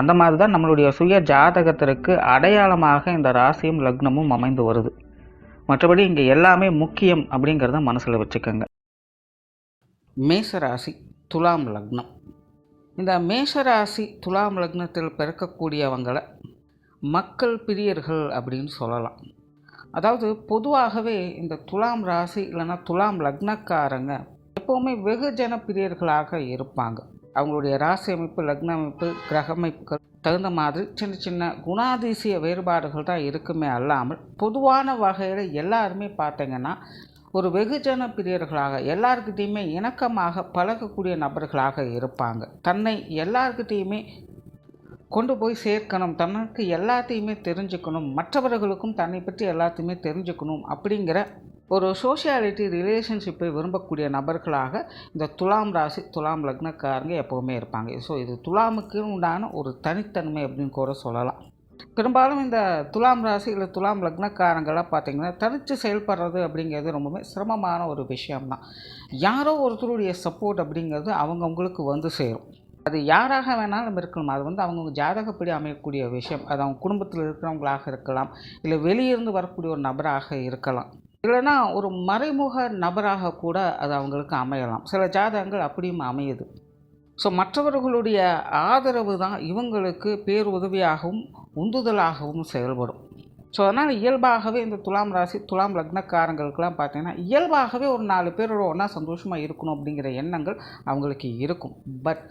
அந்த மாதிரி தான் நம்மளுடைய சுய ஜாதகத்திற்கு அடையாளமாக இந்த ராசியும் லக்னமும் அமைந்து வருது. மற்றபடி இங்கே எல்லாமே முக்கியம் அப்படிங்கிறத மனசில் வச்சுக்கோங்க. மேசராசி துலாம் லக்னம். இந்த மேஷராசி துலாம் லக்னத்தில் பிறக்கக்கூடியவங்களை மக்கள் பிரியர்கள் அப்படின்னு சொல்லலாம். அதாவது பொதுவாகவே இந்த துலாம் ராசி இல்லைன்னா துலாம் லக்னக்காரங்க எப்போவுமே வெகுஜன பிரியர்களாக இருப்பாங்க. அவங்களுடைய ராசி அமைப்பு லக்ன அமைப்பு கிரக அமைப்புகள் தகுந்த மாதிரி சின்ன சின்ன குணாதிசய வேறுபாடுகள் தான் இருக்குமே அல்லாமல் பொதுவான வகையில் எல்லாருமே பார்த்தீங்கன்னா ஒரு வெகுஜன பிரியர்களாக எல்லாருக்கிட்டேயுமே இணக்கமாக பழகக்கூடிய நபர்களாக இருப்பாங்க. தன்னை எல்லாருக்கிட்டேயுமே கொண்டு போய் சேர்க்கணும் தனக்கு எல்லாத்தையுமே தெரிஞ்சுக்கணும் மற்றவர்களுக்கும் தன்னை பற்றி எல்லாத்தையுமே தெரிஞ்சுக்கணும் அப்படிங்கிற ஒரு சோஷியாலிட்டி ரிலேஷன்ஷிப்பை விரும்பக்கூடிய நபர்களாக இந்த துலாம் ராசி துலாம் லக்னக்காரங்க எப்போவுமே இருப்பாங்க. ஸோ இது துலாமுக்கு உண்டான ஒரு தனித்தன்மை அப்படின்னு கூட சொல்லலாம். பெரும்பாலும் இந்த துலாம் ராசி இல்லை துலாம் லக்னக்காரங்களாம் பார்த்திங்கன்னா தனித்து செயல்படுறது அப்படிங்கிறது ரொம்பவே சிரமமான ஒரு விஷயம்தான். யாரோ ஒருத்தருடைய சப்போர்ட் அப்படிங்கிறது அவங்கவுங்களுக்கு வந்து சேரும். அது யாராக வேணாலும் இருக்கலாம். அது வந்து அவங்கவுங்க ஜாதகப்படி அமையக்கூடிய விஷயம். அது அவங்க குடும்பத்தில் இருக்கிறவங்களாக இருக்கலாம். இல்லை வெளியிருந்து வரக்கூடிய ஒரு நபராக இருக்கலாம். இல்லைன்னா ஒரு மறைமுக நபராக கூட அது அவங்களுக்கு அமையலாம். சில ஜாதகங்கள் அப்படியும் அமையுது. ஸோ மற்றவர்களுடைய ஆதரவு தான் இவங்களுக்கு பேருதவியாகவும் உந்துதலாகவும் செயல்படும். ஸோ அதனால் இயல்பாகவே இந்த துலாம் ராசி துலாம் லக்னக்காரங்களுக்கெல்லாம் பார்த்தீங்கன்னா இயல்பாகவே ஒரு நாலு பேரோட ஒன்றா சந்தோஷமாக இருக்கணும் அப்படிங்கிற எண்ணங்கள் அவங்களுக்கு இருக்கும். பட்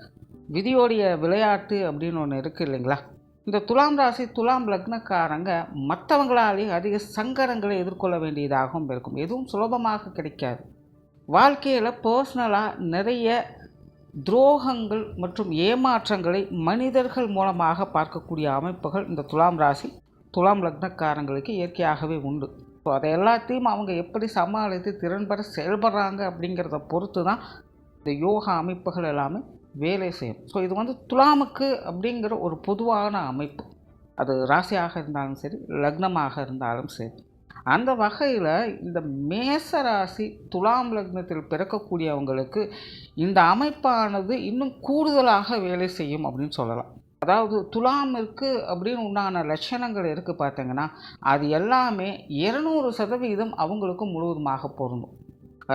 விதியோடைய விளையாட்டு அப்படின்னு ஒன்று இருக்குது இல்லைங்களா? இந்த துலாம் ராசி துலாம் லக்னக்காரங்க மற்றவங்களாலே அதிக சங்கடங்களை எதிர்கொள்ள வேண்டியதாகவும் இருக்கும். எதுவும் சுலபமாக கிடைக்காது. வாழ்க்கையில் பர்சனலாக நிறைய துரோகங்கள் மற்றும் ஏமாற்றங்களை மனிதர்கள் மூலமாக பார்க்கக்கூடிய அமைப்புகள் இந்த துலாம் ராசி துலாம் லக்னக்காரங்களுக்கு இயற்கையாகவே உண்டு. ஸோ அதை எல்லாத்தையும் அவங்க எப்படி சமாளித்து திறன்பட செயல்படுறாங்க அப்படிங்கிறத பொறுத்து தான் இந்த யோகா அமைப்புகள் எல்லாமே வேலை செய்யும். ஸோ இது வந்து துலாமுக்கு அப்படிங்கிற ஒரு பொதுவான அமைப்பு. அது ராசியாக இருந்தாலும் சரி லக்னமாக இருந்தாலும் சரி. அந்த வகையில் இந்த மேச ராசி துலாம் லக்னத்தில் பிறக்கக்கூடியவங்களுக்கு இந்த அமைப்பானது இன்னும் கூடுதலாக வேலை செய்யும் அப்படின்னு சொல்லலாம். அதாவது துலாமிற்கு அப்படின்னு உண்டான லட்சணங்கள் இருக்குது பார்த்தீங்கன்னா அது எல்லாமே இருநூறு சதவீதம் அவங்களுக்கு முழுவதுமாக பொருந்தும்.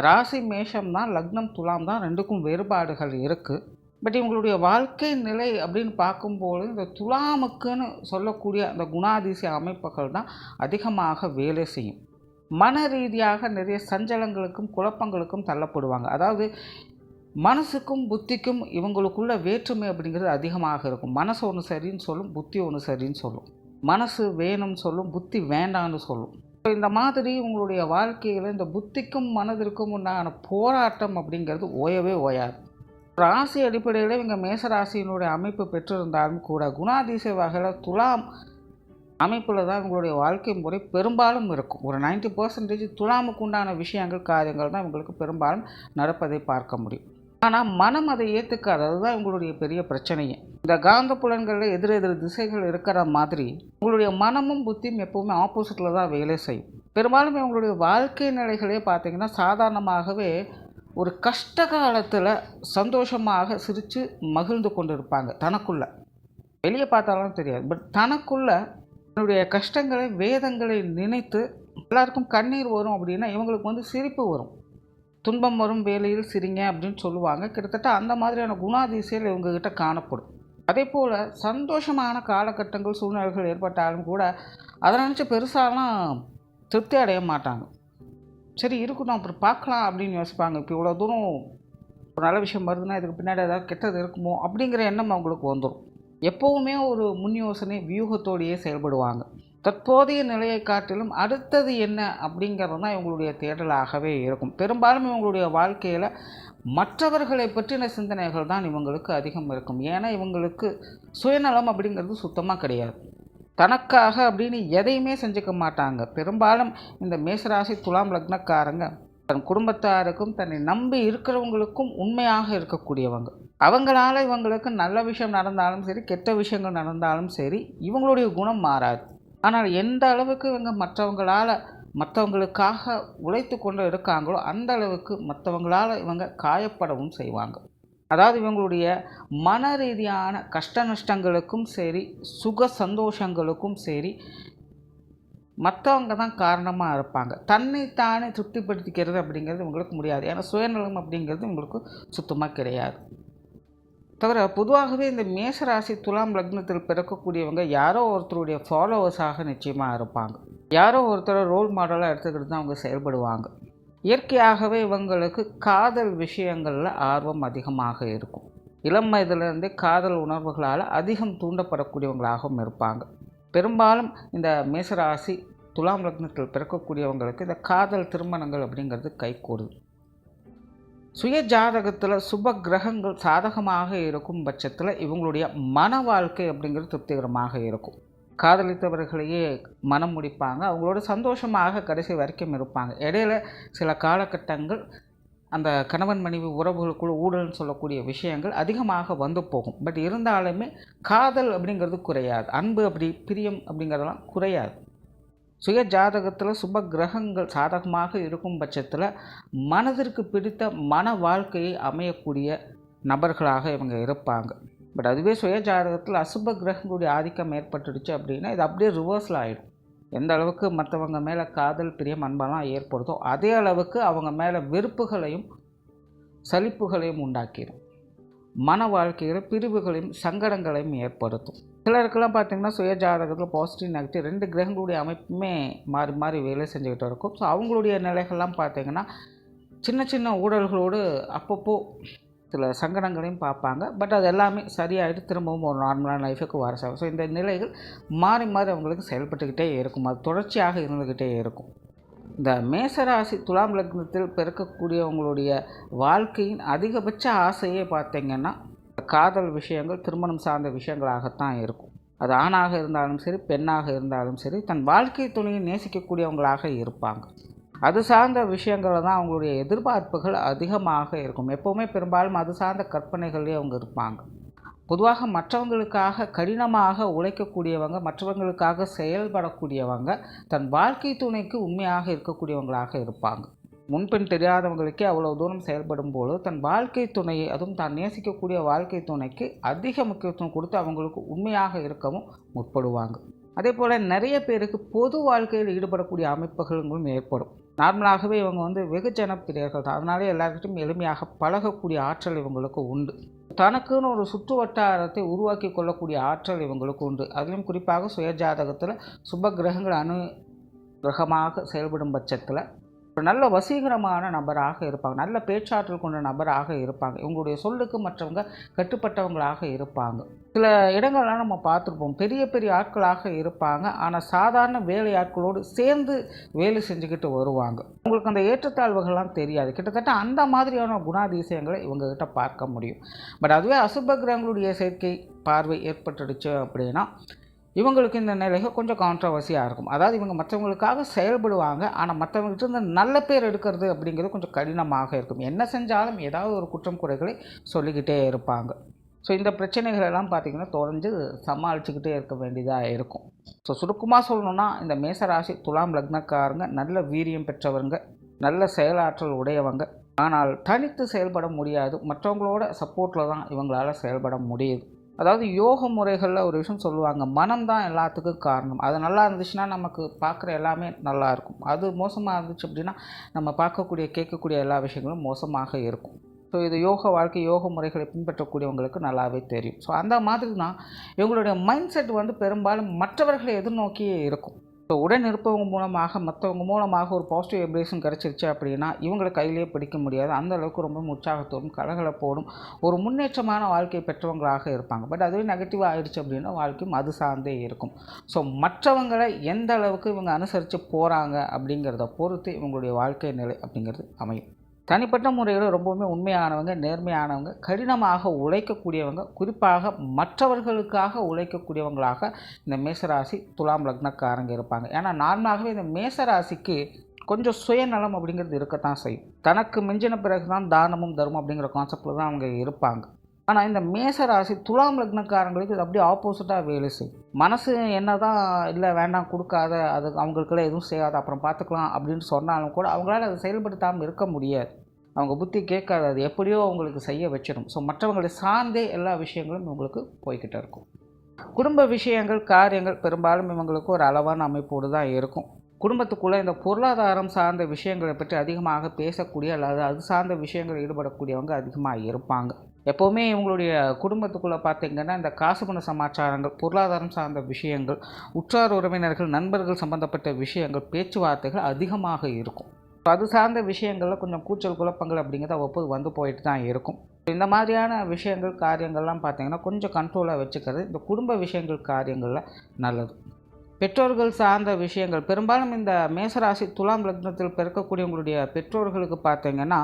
ராசி மேஷம் தான் லக்னம் துலாம் தான் ரெண்டுக்கும் வேறுபாடுகள் இருக்குது பட் இவங்களுடைய வாழ்க்கை நிலை அப்படின்னு பார்க்கும்போது இந்த துலாமுக்குன்னு சொல்லக்கூடிய அந்த குணாதிசய அமைப்புகள் தான் அதிகமாக வேலை செய்யும். மன ரீதியாக நிறைய சஞ்சலங்களுக்கும் குழப்பங்களுக்கும் தள்ளப்படுவாங்க. அதாவது மனசுக்கும் புத்திக்கும் இவங்களுக்குள்ள வேற்றுமை அப்படிங்கிறது அதிகமாக இருக்கும். மனசு ஒன்று சரின்னு சொல்லும் புத்தி ஒன்று சரின்னு சொல்லும். மனசு வேணும்னு சொல்லும் புத்தி வேண்டாம்னு சொல்லும். இந்த மாதிரி உங்களுடைய வாழ்க்கையில் இந்த புத்திக்கும் மனதிற்கும் உண்டான போராட்டம் அப்படிங்கிறது ஓயவே ஓயாது. ராசி அடிப்படையில் இவங்க மேசராசியினுடைய அமைப்பு பெற்றிருந்தாலும் கூட குணாதிசை வகையில் துலாம் அமைப்பில் தான் இவங்களுடைய வாழ்க்கை முறை பெரும்பாலும் இருக்கும். ஒரு 90% பர்சன்டேஜ் துலாமுக்கு உண்டான விஷயங்கள் காரியங்கள் தான் இவங்களுக்கு பெரும்பாலும் நடப்பதை பார்க்க முடியும். ஆனால் மனம் அதை ஏற்றுக்காது அதுதான் இவங்களுடைய பெரிய பிரச்சனையே. இந்த காந்த புலன்களில் எதிர் எதிர் திசைகள் இருக்கிற மாதிரி உங்களுடைய மனமும் புத்தியும் எப்போவுமே ஆப்போசிட்டில் தான் வேலை செய்யும். பெரும்பாலும் இவங்களுடைய வாழ்க்கை நிலைகளே பார்த்திங்கன்னா சாதாரணமாகவே ஒரு கஷ்ட காலத்தில் சந்தோஷமாக சிரித்து மகிழ்ந்து கொண்டு இருப்பாங்க தனக்குள்ளே. வெளியே பார்த்தாலும் தெரியாது. பட் தனக்குள்ளே தன்னுடைய கஷ்டங்களை வேதங்களை நினைத்து எல்லாருக்கும் கண்ணீர் வரும் அப்படின்னா இவங்களுக்கு வந்து சிரிப்பு வரும். துன்பம் வரும் வேலையில் சிரிங்க அப்படின்னு சொல்லுவாங்க. கிட்டத்தட்ட அந்த மாதிரியான குணாதிசையில் இவங்ககிட்ட காணப்படும். அதே போல் சந்தோஷமான காலகட்டங்கள் சூழ்நிலைகள் ஏற்பட்டாலும் கூட அதை நினச்சி பெருசாலாம் திருப்தி அடைய மாட்டாங்க. சரி இருக்கட்டும் அப்புறம் பார்க்கலாம் அப்படின்னு யோசிப்பாங்க. இப்போ இவ்வளோ தூரம் ஒரு நல்ல விஷயம் வருதுன்னா இதுக்கு பின்னாடி ஏதாவது கெட்டது இருக்குமோ அப்படிங்கிற எண்ணம் அவங்களுக்கு வந்துடும் எப்போவுமே ஒரு முன் யோசனை வியூகத்தோடையே செயல்படுவாங்க. தற்போதைய நிலையை காட்டிலும் அடுத்தது என்ன அப்படிங்கிறது தான் இவங்களுடைய தேடலாகவே இருக்கும். பெரும்பாலும் இவங்களுடைய வாழ்க்கையில் மற்றவர்களை பற்றின சிந்தனைகள் தான் இவங்களுக்கு அதிகம் இருக்கும். ஏன்னா இவங்களுக்கு சுயநலம் அப்படிங்கிறது சுத்தமாக கிடையாது. தனக்காக அப்படின்னு எதையுமே செஞ்சுக்க மாட்டாங்க. பெரும்பாலும் இந்த மேசராசி துலாம் லக்னக்காரங்க தன் குடும்பத்தாருக்கும் தன்னை நம்பி இருக்கிறவங்களுக்கும் உண்மையாக இருக்கக்கூடியவங்க. அவங்களால இவங்களுக்கு நல்ல விஷயம் நடந்தாலும் சரி கெட்ட விஷயங்கள் நடந்தாலும் சரி இவங்களுடைய குணம் மாறாது. ஆனால் எந்த அளவுக்கு இவங்க மற்றவங்களால் மற்றவங்களுக்காக உழைத்து கொண்டு இருக்காங்களோ அந்த அளவுக்கு மற்றவங்களால் இவங்க காயப்படவும் செய்வாங்க. அதாவது இவங்களுடைய மன ரீதியான கஷ்ட நஷ்டங்களுக்கும் சரி சுக சந்தோஷங்களுக்கும் சரி மற்றவங்க தான் காரணமாக இருப்பாங்க. தன்னைத்தானே திருப்திப்படுத்திக்கிறது அப்படிங்கிறது இவங்களுக்கு முடியாது. ஏன்னா சுயநலம் அப்படிங்கிறது இவங்களுக்கு சுத்தமாக கிடையாது. தவிர பொதுவாகவே இந்த மேசராசி துலாம் லக்னத்தில் பிறக்கக்கூடியவங்க யாரோ ஒருத்தருடைய ஃபாலோவர்ஸாக நிச்சயமாக இருப்பாங்க. யாரோ ஒருத்தரை ரோல் மாடலாக எடுத்துக்கிட்டு தான் அவங்க செயல்படுவாங்க. இயற்கையாகவே இவங்களுக்கு காதல் விஷயங்களில் ஆர்வம் அதிகமாக இருக்கும். இளம் வயதிலிருந்தே காதல் உணர்வுகளால் அதிகம் தூண்டப்படக்கூடியவங்களாகவும் இருப்பாங்க. பெரும்பாலும் இந்த மேசராசி துலாம் லக்னத்தில் பிறக்கக்கூடியவங்களுக்கு இந்த காதல் திருமணங்கள் அப்படிங்கிறது கைகூடுது சுய ஜாதகத்தில் சுப கிரகங்கள் சாதகமாக இருக்கும் பட்சத்தில் இவங்களுடைய மன வாழ்க்கை அப்படிங்கிறது திருப்திகரமாக இருக்கும். காதலித்தவர்களையே மனம் முடிப்பாங்க. அவங்களோட சந்தோஷமாக கடைசி வரைக்கும் இருப்பாங்க. இடையில சில காலகட்டங்கள் அந்த கணவன் மனைவி உறவுகளுக்குள் ஊழல்னு சொல்லக்கூடிய விஷயங்கள் அதிகமாக வந்து போகும். பட் இருந்தாலுமே காதல் அப்படிங்கிறது குறையாது. அன்பு அப்படி பிரியம் அப்படிங்கிறதெல்லாம் குறையாது. சுய ஜாதகத்தில் சுப கிரகங்கள் சாதகமாக இருக்கும் பட்சத்தில் மனதிற்கு பிடித்த மன வாழ்க்கையை அமையக்கூடிய நபர்களாக இவங்க இருப்பாங்க. பட் அதுவே சுய ஜாதகத்தில் அசுப கிரகங்களுடைய ஆதிக்கம் ஏற்பட்டுடுச்சு அப்படின்னா இது அப்படியே ரிவர்ஸில் ஆகிடும் எந்த அளவுக்கு மற்றவங்க மேலே காதல் பிரியம் அன்பெல்லாம் ஏற்படுதோ அதே அளவுக்கு அவங்க மேலே வெறுப்புகளையும் சலிப்புகளையும் உண்டாக்கிடும். மன வாழ்க்கையில் பிரிவுகளையும் சங்கடங்களையும் ஏற்படுத்தும். சிலருக்கெல்லாம் பார்த்திங்கன்னா சுய ஜாதகத்தில் பாசிட்டிவ் நெகட்டிவ் ரெண்டு கிரகங்களுடைய அமைப்புமே மாறி மாறி வேலை செஞ்சுக்கிட்டு இருக்கும். ஸோ அவங்களுடைய நிலைகள்லாம் பார்த்திங்கன்னா சின்ன சின்ன ஊழல்களோடு அப்பப்போ சில சங்கடங்களையும் பார்ப்பாங்க. பட் அது எல்லாமே சரியாயிட்டு திரும்பவும் ஒரு நார்மலான லைஃபுக்கு வர ஸோ இந்த நிலைகள் மாறி மாறி அவங்களுக்கு செயல்பட்டுக்கிட்டே இருக்கும். அது தொடர்ச்சியாக இருந்துக்கிட்டே இருக்கும். இந்த மேசராசி துலாம் லக்னத்தில் பிறக்கக்கூடியவங்களுடைய வாழ்க்கையின் அதிகபட்ச ஆசையே பார்த்திங்கன்னா காதல் விஷயங்கள் திருமணம் சார்ந்த விஷயங்களாகத்தான் இருக்கும். அது ஆணாக இருந்தாலும் சரி பெண்ணாக இருந்தாலும் சரி தன் வாழ்க்கை துணையை நேசிக்கக்கூடியவங்களாக இருப்பாங்க. அது சார்ந்த விஷயங்களில் தான் அவங்களுடைய எதிர்பார்ப்புகள் அதிகமாக இருக்கும். எப்போவுமே பெரும்பாலும் அது சார்ந்த கற்பனைகளே அவங்க இருப்பாங்க. பொதுவாக மற்றவங்களுக்காக கடினமாக உழைக்கக்கூடியவங்க மற்றவங்களுக்காக செயல்படக்கூடியவங்க தன் வாழ்க்கை துணைக்கு உண்மையாக இருக்கக்கூடியவங்களாக இருப்பாங்க. முன்பின் தெரியாதவங்களுக்கே அவ்வளோ தூரம் செயல்படும் போது தன் வாழ்க்கை துணையை அதுவும் தான் நேசிக்கக்கூடிய வாழ்க்கை துணைக்கு அதிக முக்கியத்துவம் கொடுத்து அவங்களுக்கு உண்மையாக இருக்கவும் முற்படுவாங்க. அதே போல் நிறைய பேருக்கு பொது வாழ்க்கையில் ஈடுபடக்கூடிய அமைப்புகளும் ஏற்படும். நார்மலாகவே இவங்க வந்து வெகுஜன பிரியர்கள் தான். அதனாலே எல்லாருக்கிட்டையும் எளிமையாக பழகக்கூடிய ஆற்றல் இவங்களுக்கு உண்டு. தனக்குன்னு ஒரு சுற்று வட்டாரத்தை உருவாக்கி கொள்ளக்கூடிய ஆற்றல் இவங்களுக்கு உண்டு. அதிலும் குறிப்பாக சுயஜாதகத்தில் சுப கிரகங்கள் அணு கிரகமாக செயல்படும் பட்சத்தில் ஒரு நல்ல வசீகரமான நபராக இருப்பாங்க. நல்ல பேச்சாற்றல் கொண்ட நபராக இருப்பாங்க. இவங்களுடைய சொல்லுக்கு மற்றவங்க கட்டுப்பட்டவங்களாக இருப்பாங்க. சில இடங்கள்லாம் நம்ம பார்த்துருப்போம். பெரிய பெரிய ஆட்களாக இருப்பாங்க. ஆனால் சாதாரண வேலை ஆட்களோடு சேர்ந்து வேலை செஞ்சுக்கிட்டு வருவாங்க. உங்களுக்கு அந்த ஏற்றத்தாழ்வுகள்லாம் தெரியாது. கிட்டத்தட்ட அந்த மாதிரியான குணாதிசயங்களை இவங்ககிட்ட பார்க்க முடியும். பட் அதுவே அசுப கிரகங்களுடைய சேர்க்கை பார்வை ஏற்பட்டுடுச்சு அப்படின்னா இவங்களுக்கு இந்த நிலைகள் கொஞ்சம் கான்ட்ரவர்சியாக இருக்கும். அதாவது இவங்க மற்றவங்களுக்காக செயல்படுவாங்க. ஆனால் மற்றவங்ககிட்ட இருந்து நல்ல பேர் எடுக்கிறது அப்படிங்கிறது கொஞ்சம் கடினமாக இருக்கும். என்ன செஞ்சாலும் ஏதாவது ஒரு குற்றம் குறைகளை சொல்லிக்கிட்டே இருப்பாங்க. ஸோ இந்த பிரச்சனைகள் எல்லாம் பார்த்திங்கன்னா தொடர்ந்து சமாளிச்சுக்கிட்டே இருக்க வேண்டியதாக இருக்கும். ஸோ சுருக்கமாக சொல்லணும்னா இந்த மேசராசி துலாம் லக்னக்காரங்க நல்ல வீரியம் பெற்றவங்க நல்ல செயலாற்றல் உடையவங்க. ஆனால் தனித்து செயல்பட முடியாது. மற்றவங்களோட சப்போர்ட்டில் தான் இவங்களால் செயல்பட முடியுது. அதாவது யோக முறைகளில் ஒரு விஷயம் சொல்லுவாங்க. மனம் தான் எல்லாத்துக்கும் காரணம். அது நல்லா இருந்துச்சுன்னா நமக்கு பார்க்குற எல்லாமே நல்லா இருக்கும். அது மோசமாக இருந்துச்சு அப்படின்னா நம்ம பார்க்கக்கூடிய கேட்கக்கூடிய எல்லா விஷயங்களும் மோசமாக இருக்கும். ஸோ இது யோக வாழ்க்கை யோக முறைகளை பின்பற்றக்கூடியவங்களுக்கு நல்லாவே தெரியும். ஸோ அந்த மாதிரி தான் இவங்களுடைய மைண்ட் செட் வந்து பெரும்பாலும் மற்றவர்களை எதிர்நோக்கியே இருக்கும். இப்போ உடன் இருப்பவங்க மூலமாக மற்றவங்க மூலமாக ஒரு பாசிட்டிவ் வைப்ரேஷன் கிடச்சிருச்சு அப்படின்னா இவங்களை கையிலேயே பிடிக்க முடியாது. அந்த அளவுக்கு ரொம்ப உற்சாகத்தோடும் கலகலப்போடும் ஒரு முன்னேற்றமான வாழ்க்கை பெற்றவங்களாக இருப்பாங்க. பட் அதுவே நெகட்டிவ் ஆயிடுச்சு அப்படின்னா வாழ்க்கையும் அது சார்ந்தே இருக்கும். ஸோ மற்றவங்களை எந்த அளவுக்கு இவங்க அனுசரித்து போகிறாங்க அப்படிங்கிறத பொறுத்து இவங்களுடைய வாழ்க்கை நிலை அப்படிங்கிறது அமையும். தனிப்பட்ட முறையில் ரொம்பவுமே உண்மையானவங்க நேர்மையானவங்க கடினமாக உழைக்கக்கூடியவங்க குறிப்பாக மற்றவர்களுக்காக உழைக்கக்கூடியவங்களாக இந்த மேசராசி துலாம் லக்னக்காரங்க இருப்பாங்க. ஏன்னா நார்மலாகவே இந்த மேசராசிக்கு கொஞ்சம் சுயநலம் அப்படிங்கிறது இருக்கத்தான் செய்யும். தனக்கு மிஞ்சின பிறகு தான் தானமும் தர்மம் அப்படிங்கிற கான்செப்டில் தான் அவங்க இருப்பாங்க. ஆனால் இந்த மேசராசி துலாம் லக்னக்காரங்களுக்கு இது அப்படியே ஆப்போசிட்டாக வேலை செய்யும். மனசு என்ன தான் இல்லை வேண்டாம் கொடுக்காத அது அவங்களுக்கெல்லாம் எதுவும் செய்யாத அப்புறம் பார்த்துக்கலாம் அப்படின்னு சொன்னாலும் கூட அவங்களால அதை செயல்படுத்தாமல் இருக்க முடியாது. அவங்க புத்தி கேட்காது அது எப்படியோ அவங்களுக்கு செய்ய வச்சிடும். ஸோ மற்றவங்களை சார்ந்தே எல்லா விஷயங்களும் இவங்களுக்கு போய்கிட்டு இருக்கும். குடும்ப விஷயங்கள் காரியங்கள் பெரும்பாலும் இவங்களுக்கு ஒரு அளவான அமைப்போடு தான் இருக்கும். குடும்பத்துக்குள்ளே இந்த பொருளாதாரம் சார்ந்த விஷயங்களை பற்றி அதிகமாக பேசக்கூடிய அல்லது அது சார்ந்த விஷயங்கள் ஈடுபடக்கூடியவங்க அதிகமாக இருப்பாங்க. எப்போவுமே இவங்களுடைய குடும்பத்துக்குள்ளே பார்த்திங்கன்னா இந்த காசு பண சமாச்சாரங்கள் பொருளாதாரம் சார்ந்த விஷயங்கள் உற்றார் உறவினர்கள் நண்பர்கள் சம்பந்தப்பட்ட விஷயங்கள் பேச்சுவார்த்தைகள் அதிகமாக இருக்கும். அது சார்ந்த விஷயங்களில் கொஞ்சம் கூச்சல் குழப்பங்கள் அப்படிங்கிறது அவ்வப்போது வந்து போயிட்டு தான் இருக்கும். இந்த மாதிரியான விஷயங்கள் காரியங்கள்லாம் பார்த்திங்கன்னா கொஞ்சம் கண்ட்ரோலாக வச்சுக்கிறது இந்த குடும்ப விஷயங்கள் காரியங்களில் நல்லது. பெற்றோர்கள் சார்ந்த விஷயங்கள். பெரும்பாலும் இந்த மேசராசி துலாம் லக்னத்தில் பிறக்கக்கூடியவங்களுடைய பெற்றோர்களுக்கு பார்த்தீங்கன்னா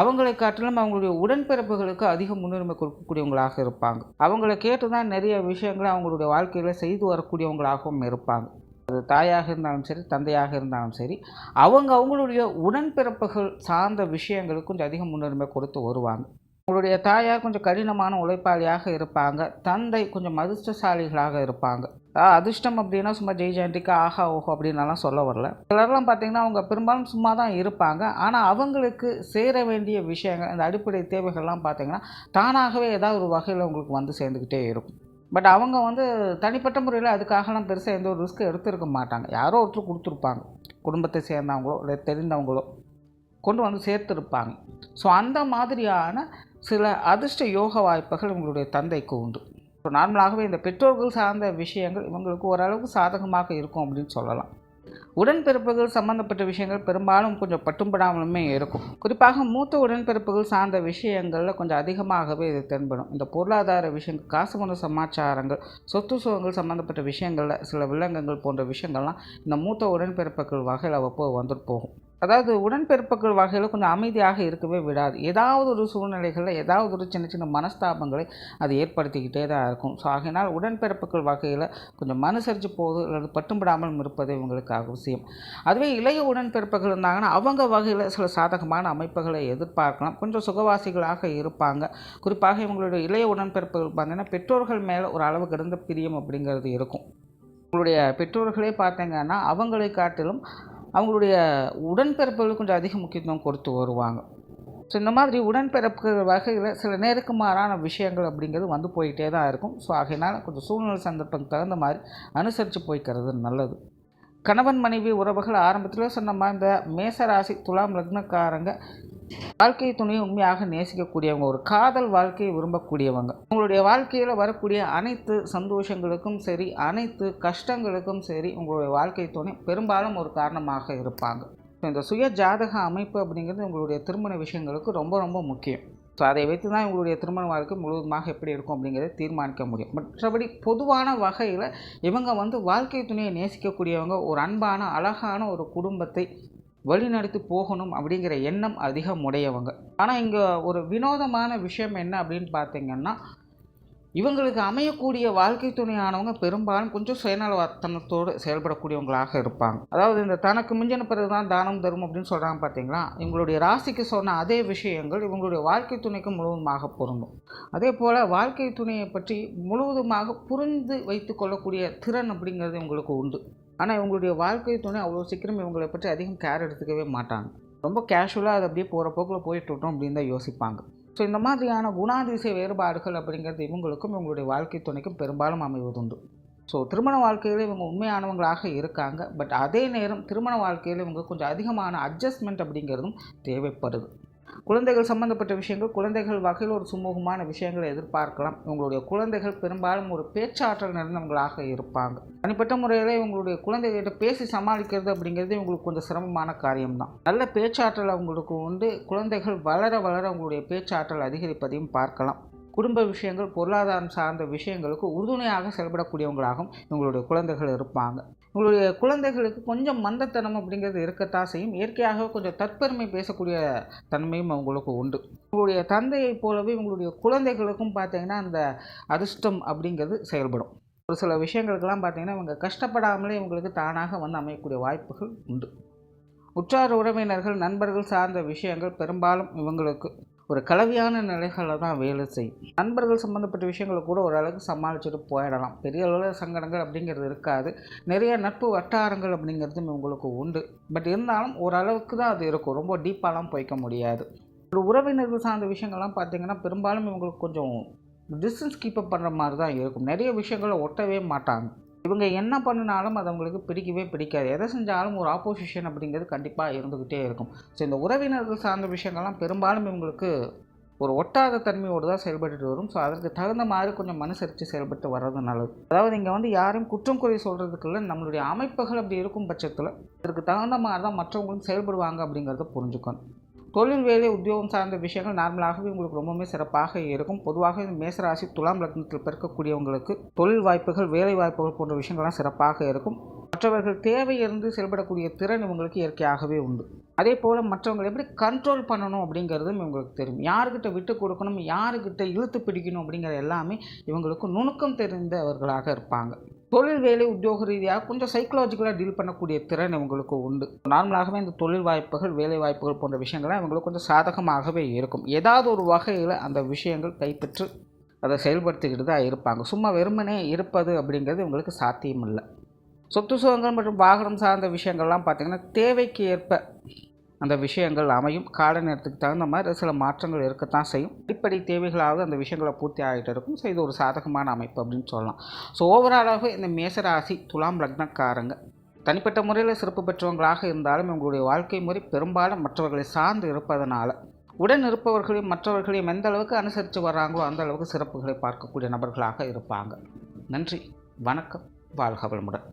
அவங்களை காட்டிலும் அவங்களுடைய உடன்பிறப்புகளுக்கு அதிக முன்னுரிமை கொடுக்கக்கூடியவங்களாக இருப்பாங்க. அவங்கள கேட்டு தான் நிறைய விஷயங்களை அவங்களுடைய வாழ்க்கையில் செய்து வரக்கூடியவங்களாகவும் இருப்பாங்க. அது தாயாக இருந்தாலும் சரி தந்தையாக இருந்தாலும் சரி அவங்க அவங்களுடைய உடன்பிறப்புகள் சார்ந்த விஷயங்களுக்கு கொஞ்சம் அதிக முன்னுரிமை கொடுத்து வருவாங்க. உங்களுடைய தாயார் கொஞ்சம் கடினமான உழைப்பாளியாக இருப்பாங்க. தந்தை கொஞ்சம் அதிர்ஷ்டசாலிகளாக இருப்பாங்க. அதிர்ஷ்டம் அப்படின்னா சும்மா ஜெய் ஜெயந்திக்கு ஆஹா ஓஹோ அப்படின்னலாம் சொல்ல வரல. சிலர்லாம் பார்த்தீங்கன்னா அவங்க பெரும்பாலும் சும்மா தான் இருப்பாங்க. ஆனால் அவங்களுக்கு சேர வேண்டிய விஷயங்கள் அந்த அடிப்படை தேவைகள்லாம் பார்த்தீங்கன்னா தானாகவே ஏதாவது ஒரு வகையில் உங்களுக்கு வந்து சேர்ந்துக்கிட்டே இருக்கும். பட் அவங்க வந்து தனிப்பட்ட முறையில் அதுக்காகலாம் பெருசாக எந்த ஒரு ரிஸ்க்கு எடுத்துருக்க மாட்டாங்க. யாரோ ஒருத்தர் கொடுத்துருப்பாங்க. குடும்பத்தை சேர்ந்தவங்களோ இல்லை தெரிந்தவங்களோ கொண்டு வந்து சேர்த்துருப்பாங்க. ஸோ அந்த மாதிரியான சில அதிர்ஷ்ட யோக வாய்ப்புகள் உங்களுடைய தந்தைக்கு உண்டு. இப்போ நார்மலாகவே இந்த பெற்றோர்கள் சார்ந்த விஷயங்கள் இவங்களுக்கு ஓரளவுக்கு சாதகமாக இருக்கும் அப்படின்னு சொல்லலாம். உடன்பிறப்புகள் சம்பந்தப்பட்ட விஷயங்கள் பெரும்பாலும் கொஞ்சம் பட்டும்படாமலுமே இருக்கும். குறிப்பாக மூத்த உடன்பிறப்புகள் சார்ந்த விஷயங்களில் கொஞ்சம் அதிகமாகவே இது தென்படும். இந்த பொருளாதார விஷயங்கள் காசு பண சமாச்சாரங்கள் சொத்து சுகங்கள் சம்பந்தப்பட்ட விஷயங்களில் சில வில்லங்கங்கள் போன்ற விஷயங்கள்லாம் இந்த மூத்த உடன்பிறப்புகள் வகையில் அவ்வப்போ வந்துட்டு போகும். அதாவது உடன்பிறப்புகள் வகையில் கொஞ்சம் அமைதியாக இருக்கவே விடாது. ஏதாவது ஒரு சூழ்நிலைகளில் ஏதாவது ஒரு சின்ன சின்ன மனஸ்தாபங்களை அது ஏற்படுத்திக்கிட்டே தான் இருக்கும். ஸோ ஆகையினால் உடன்பிறப்புகள் வகையில் கொஞ்சம் மனுசரித்து போகுது அல்லது பட்டும்படாமல் இருப்பது இவங்களுக்கு அவசியம். அதுவே இளைய உடன்பிறப்புகள் இருந்தாங்கன்னா அவங்க வகையில் சில சாதகமான அமைப்புகளை எதிர்பார்க்கலாம். கொஞ்சம் சுகவாசிகளாக இருப்பாங்க. குறிப்பாக இவங்களுடைய இளைய உடன்பிறப்புகள் பார்த்தீங்கன்னா பெற்றோர்கள் மேலே ஒரு அளவு கிடந்த பிரியம் அப்படிங்கிறது இருக்கும். உங்களுடைய பெற்றோர்களே பார்த்தீங்கன்னா அவங்களை காட்டிலும் அவங்களுடைய உடன்பிறப்புகளுக்கு கொஞ்சம் அதிக முக்கியத்துவம் கொடுத்து வருவாங்க. ஸோ இந்த மாதிரி உடன்பிறப்புகள் வகையில் சில நேருக்கு மாறான விஷயங்கள் அப்படிங்கிறது வந்து போயிட்டே தான் இருக்கும். ஸோ ஆகையினால் கொஞ்சம் சூழ்நிலை சந்தர்ப்பம் தகுந்த மாதிரி அனுசரித்து போய்க்கிறது நல்லது. கணவன் மனைவி உறவுகள் ஆரம்பத்தில் சொன்ன மாதிரி இந்த மேசராசி துலாம் லக்னக்காரங்க வாழ்க்கை துணையை உண்மையாக நேசிக்கக்கூடியவங்க ஒரு காதல் வாழ்க்கையை விரும்பக்கூடியவங்க. உங்களுடைய வாழ்க்கையில் வரக்கூடிய அனைத்து சந்தோஷங்களுக்கும் சரி அனைத்து கஷ்டங்களுக்கும் சரி உங்களுடைய வாழ்க்கை துணை பெரும்பாலும் ஒரு காரணமாக இருப்பாங்க. இந்த சுய ஜாதக அமைப்பு அப்படிங்கிறது உங்களுடைய திருமண விஷயங்களுக்கு ரொம்ப ரொம்ப முக்கியம். ஸோ அதை வைத்து தான் உங்களுடைய திருமண வாழ்க்கை முழுவதுமாக எப்படி இருக்கும் அப்படிங்கிறத தீர்மானிக்க முடியும். மற்றபடி பொதுவான வகையில் இவங்க வந்து வாழ்க்கை துணையை நேசிக்கக்கூடியவங்க ஒரு அன்பான அழகான ஒரு குடும்பத்தை வழிநடத்தி போகணும் அப்படிங்கிற எண்ணம் அதிகம் உடையவங்க ஆனால் இங்கே ஒரு வினோதமான விஷயம் என்ன அப்படின்னு பார்த்தீங்கன்னா இவங்களுக்கு அமையக்கூடிய வாழ்க்கை துணையானவங்க பெரும்பாலும் கொஞ்சம் சுயநலவத்தனத்தோடு செயல்படக்கூடியவங்களாக இருப்பாங்க. அதாவது இந்த தனக்கு மிஞ்சின பிறகு தான் தானம் தரும் அப்படின்னு சொல்கிறாங்க பார்த்தீங்களா? இவங்களுடைய ராசிக்கு சொன்ன அதே விஷயங்கள் இவங்களுடைய வாழ்க்கை துணைக்கு முழுவதுமாக பொருந்தும். அதே போல் வாழ்க்கை துணையை பற்றி முழுவதுமாக புரிந்து வைத்து கொள்ளக்கூடிய திறன் அப்படிங்கிறது இவங்களுக்கு உண்டு. ஆனால் இவங்களுடைய வாழ்க்கை துணை அவ்வளோ சீக்கிரம் இவங்களை பற்றி அதிகம் கேர் எடுத்துக்கவே மாட்டாங்க. ரொம்ப கேஷுவலாக அது அப்படியே போகிற போக்கில் போயிட்டு விட்டோம் அப்படின்னு தான் யோசிப்பாங்க. ஸோ இந்த மாதிரியான குணாதிசய வேறுபாடுகள் அப்படிங்கிறது இவங்களுக்கும் இவங்களுடைய வாழ்க்கை துணைக்கும் பெரும்பாலும் அமைவதுண்டு. ஸோ திருமண வாழ்க்கையில் இவங்க உண்மையானவங்களாக இருக்காங்க. பட் அதே நேரம் திருமண வாழ்க்கையில் இவங்க கொஞ்சம் அதிகமான அட்ஜஸ்ட்மெண்ட் அப்படிங்கிறதும் தேவைப்படுது. குழந்தைகள் சம்பந்தப்பட்ட விஷயங்கள் குழந்தைகள் வகையில் ஒரு சுமூகமான விஷயங்களை எதிர்பார்க்கலாம். உங்களுடைய குழந்தைகள் பெரும்பாலும் ஒரு பேச்சாற்றல் நிறைந்தவங்களாக இருப்பாங்க. தனிப்பட்ட முறையில் இவங்களுடைய குழந்தைகிட்ட பேசி சமாளிக்கிறது அப்படிங்கிறது இவங்களுக்கு கொஞ்சம் சிரமமான காரியம்தான். நல்ல பேச்சாற்றல் அவங்களுக்கு உண்டு. குழந்தைகள் வளர வளர அவங்களுடைய பேச்சாற்றல் அதிகரிப்பதையும் பார்க்கலாம். குடும்ப விஷயங்கள் பொருளாதாரம் சார்ந்த விஷயங்களுக்கு உறுதுணையாக செயல்படக்கூடியவங்களாகவும் இவங்களுடைய குழந்தைகள் இருப்பாங்க. உங்களுடைய குழந்தைகளுக்கு கொஞ்சம் மந்தத்தனம் அப்படிங்கிறது இருக்கத்தான் செய்யும். இயற்கையாகவே கொஞ்சம் தற்பெருமை பேசக்கூடிய தன்மையும் அவங்களுக்கு உண்டு. உங்களுடைய தந்தையைப் போலவே உங்களுடைய குழந்தைகளுக்கும் பார்த்தீங்கன்னா அந்த அதிர்ஷ்டம் அப்படிங்கிறது செயல்படும். ஒரு சில விஷயங்களுக்கெல்லாம் பார்த்தீங்கன்னா இவங்க கஷ்டப்படாமலே இவங்களுக்கு தானாக வந்து அமையக்கூடிய வாய்ப்புகள் உண்டு. உற்றார் உறவினர்கள் நண்பர்கள் சார்ந்த விஷயங்கள் பெரும்பாலும் இவங்களுக்கு ஒரு கலவையான நிலைகளில் தான் வேலை செய்யும். நண்பர்கள் சம்மந்தப்பட்ட விஷயங்களை கூட ஓரளவுக்கு சமாளிச்சுட்டு போயிடலாம். பெரிய அளவில் சங்கடங்கள் அப்படிங்கிறது இருக்காது. நிறைய நட்பு வட்டாரங்கள் அப்படிங்கிறது உங்களுக்கு உண்டு. பட் இருந்தாலும் ஓரளவுக்கு தான் அது இருக்கும். ரொம்ப டீப்பாலாம் போய்க்க முடியாது. ஒரு உறவினர்கள் சார்ந்த விஷயங்கள்லாம் பார்த்தீங்கன்னா பெரும்பாலும் இவங்களுக்கு கொஞ்சம் டிஸ்டன்ஸ் கீப்பப் பண்ணுற மாதிரி தான் இருக்கும். நிறைய விஷயங்களை ஒட்டவே மாட்டாங்க. இவங்க என்ன பண்ணினாலும் அது அவங்களுக்கு பிடிக்கவே பிடிக்காது. எதை செஞ்சாலும் ஒரு ஆப்போசிஷன் அப்படிங்கிறது கண்டிப்பாக இருந்துக்கிட்டே இருக்கும். ஸோ இந்த உறவினர்கள் சார்ந்த விஷயங்கள்லாம் பெரும்பாலும் இவங்களுக்கு ஒரு ஒட்டாத தன்மையோடு தான் செயல்பட்டு வரும். ஸோ அதற்கு தகுந்த மாதிரி கொஞ்சம் மனுசரித்து செயல்பட்டு வர்றது நல்லது. அதாவது இங்கே வந்து யாரையும் குற்றம் குறை சொல்கிறதுக்குள்ள நம்மளுடைய அமைப்புகள் அப்படி இருக்கும் பட்சத்தில் அதற்கு தகுந்த மாதிரி தான் மற்றவங்களும் செயல்படுவாங்க அப்படிங்கிறத புரிஞ்சுக்கணும். தொழில் வேலை உத்தியோகம் சார்ந்த விஷயங்கள் நார்மலாகவே உங்களுக்கு ரொம்பவுமே சிறப்பாக இருக்கும். பொதுவாக மேசராசி துலாம் லக்னத்தில் பிறக்கக்கூடியவங்களுக்கு தொழில் வாய்ப்புகள் வேலை வாய்ப்புகள் போன்ற விஷயங்கள்லாம் சிறப்பாக இருக்கும். மற்றவர்கள் தேவையிருந்து செயல்படக்கூடிய திறன் இவங்களுக்கு இயற்கையாகவே உண்டு. அதே போல் மற்றவங்களை எப்படி கண்ட்ரோல் பண்ணணும் அப்படிங்கிறதும் இவங்களுக்கு தெரியும். யாருக்கிட்ட விட்டு கொடுக்கணும் யாருக்கிட்ட இழுத்து பிடிக்கணும் அப்படிங்கிற எல்லாமே இவங்களுக்கு நுணுக்கம் தெரிந்தவர்களாக இருப்பாங்க. தொழில் வேலை உத்தியோக ரீதியாக கொஞ்சம் சைக்கலாஜிக்கலாக டீல் பண்ணக்கூடிய திறன் இவங்களுக்கு உண்டு. நார்மலாகவே இந்த தொழில் வாய்ப்புகள் வேலை வாய்ப்புகள் போன்ற விஷயங்கள்லாம் இவங்களுக்கு கொஞ்சம் சாதகமாகவே இருக்கும். ஏதாவது ஒரு வகையில் அந்த விஷயங்கள் கைப்பற்று அதை செயல்படுத்திக்கிட்டு தான் இருப்பாங்க. சும்மா வெறுமனே இருப்பது அப்படிங்கிறது இவங்களுக்கு சாத்தியம் இல்லை சொத்து சுகங்கள் மற்றும் வாகனம் சார்ந்த விஷயங்கள்லாம் பார்த்திங்கன்னா தேவைக்கு ஏற்ப அந்த விஷயங்கள் அமையும். கால நேரத்துக்கு தகுந்த மாதிரி சில மாற்றங்கள் இருக்கத்தான் செய்யும். அடிப்படை தேவைகளாவது அந்த விஷயங்களை பூர்த்தி ஆகிட்டு இருக்கும். ஸோ இது ஒரு சாதகமான அமைப்பு அப்படின்னு சொல்லலாம். ஸோ ஓவராலாக இந்த மேசராசி துலாம் லக்னக்காரங்க. தனிப்பட்ட முறையில் சிறப்பு பெற்றவங்களாக இருந்தாலும் இவங்களுடைய வாழ்க்கை முறை பெரும்பாலும் மற்றவர்களை சார்ந்து இருப்பதனால உடன் இருப்பவர்களையும் மற்றவர்களையும் எந்த அளவுக்கு அனுசரித்து வர்றாங்களோ அந்த அளவுக்கு சிறப்புகளை பார்க்கக்கூடிய நபர்களாக இருப்பாங்க. நன்றி. வணக்கம். வாழ்க வளமுடன்.